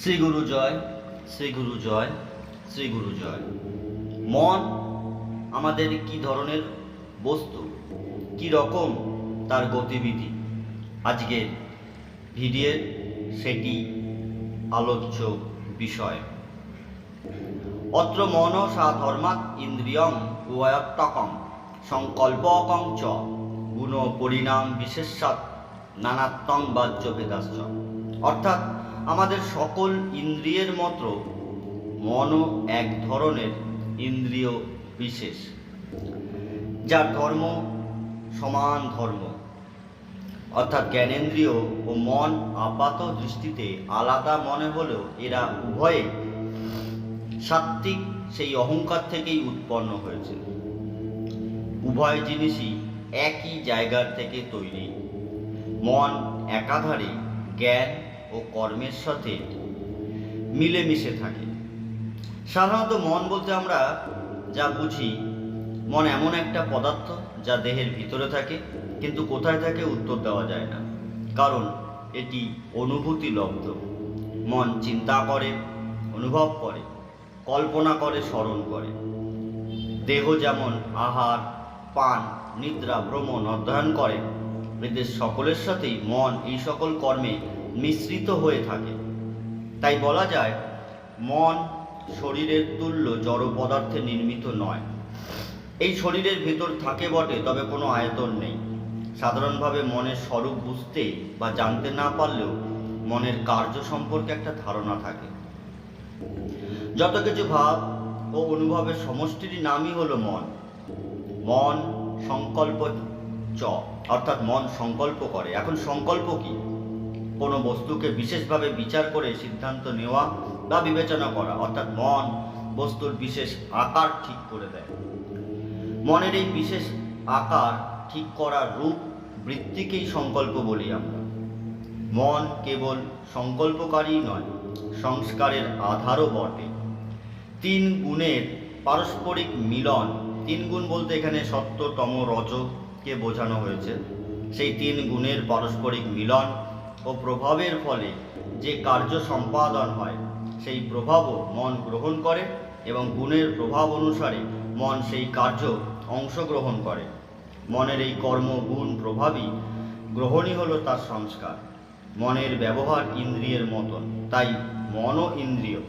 শ্রী গুরু জয়, শ্রী গুরু জয়, শ্রী গুরু জয়। মন আমাদের কি ধরনের বস্তু? কি রকম তার গতিবিধি? আজকে ভিডিওর সেটি আলোচ্য বিষয়। অত্র মন সা ধর্মাৎ ইন্দ্রিয়ং উভয়ত্তকং সংকল্পকং চ গুণ পরিণাম বিশেষাৎ নানাত্বং বাহ্য ভেদাশ্চ। অর্থাৎ আমাদের সকল ইন্দ্রিয়ের মতো মনও এক ধরনের ইন্দ্রিয় বিশেষ, যার ধর্ম সমান ধর্ম। অর্থাৎ জ্ঞানেন্দ্রিয় ও মন আপাত দৃষ্টিতে আলাদা মনে হলেও এরা উভয়ে সাত্ত্বিক সেই অহংকার থেকেই উৎপন্ন হয়েছে। উভয় জিনিসই একই জায়গার থেকে তৈরি। মন একাধারে জ্ঞান ও কর্মের সাথে মিলেমিশে থাকে। সাধারণত মন বলতে আমরা যা বুঝি, মন এমন একটা পদার্থ যা দেহের ভিতরে থাকে, কিন্তু কোথায় থাকে উত্তর দেওয়া যায় না। কারণ এটি অনুভূতি লব্ধ। মন চিন্তা করে, অনুভব করে, কল্পনা করে, স্মরণ করে। দেহ যেমন আহার, পান, নিদ্রা, ভ্রমণ, অধ্যয়ন করে, এদের সকলের সাথেই মন এই সকল কর্মে মিশ্রিত হয়ে থাকে। তাই বলা যায়, মন শরীরের তুল্য জড় পদার্থে নির্মিত নয়। এই শরীরের ভেতর থাকে বটে, তবে কোনো আয়তন নেই। সাধারণভাবে মনের স্বরূপ বুঝতে বা জানতে না পারলেও মনের কার্য সম্পর্কে একটা ধারণা থাকে। যত কিছু ভাব ও অনুভবের সমষ্টির নামই হলো মন। মন সংকল্প চ, অর্থাৎ মন সংকল্প করে। এখন সংকল্প কি? কোনো বস্তুকে বিশেষভাবে বিচার করে সিদ্ধান্ত নেওয়া বা বিবেচনা করা, অর্থাৎ মন বস্তুর বিশেষ আকার ঠিক করে দেয়। মনের এই বিশেষ আকার ঠিক করার রূপ বৃত্তিকেই সংকল্প বলি আমরা। মন কেবল সংকল্পকারী নয়, সংস্কারের আধারও বটে। তিন গুণের পারস্পরিক মিলন, তিন গুণ বলতে এখানে সত্যতম রজকে বোঝানো হয়েছে। সেই তিন গুণের পারস্পরিক মিলন ও প্রভাবের ফলে যে কার্য সম্পাদন হয়, সেই প্রভাবও মন গ্রহণ করে এবং গুণের প্রভাব অনুসারে মন সেই কার্য অংশগ্রহণ করে। মনের এই কর্ম, গুণ, প্রভাবই গ্রহণই হলো তার সংস্কার। মনের ব্যবহার ইন্দ্রিয়ের মতন, তাই মনও ইন্দ্রিয়।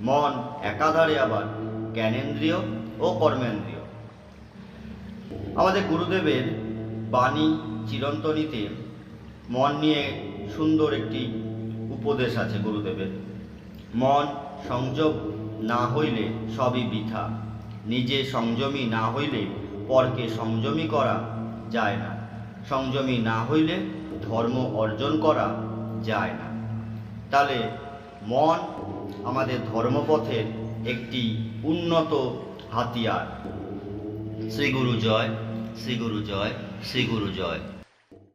মন একাধারে আবার জ্ঞানেন্দ্রিয় ও কর্মেন্দ্রিয়। আমাদের গুরুদেবের বাণী চিরন্তনীতে মন নিয়ে সুন্দর একটি উপদেশ আছে গুরুদেবের। মন সংযোগ না হইলে সবই বৃথা। নিজে সংযমী না হইলে পরকে সংযমী করা যায় না। সংযমী না হইলে ধর্ম অর্জন করা যায় না। তাহলে মন আমাদের ধর্মপথের একটি উন্নত হাতিয়ার। শ্রী গুরু জয় শ্রী গুরু জয় শ্রী গুরু জয়।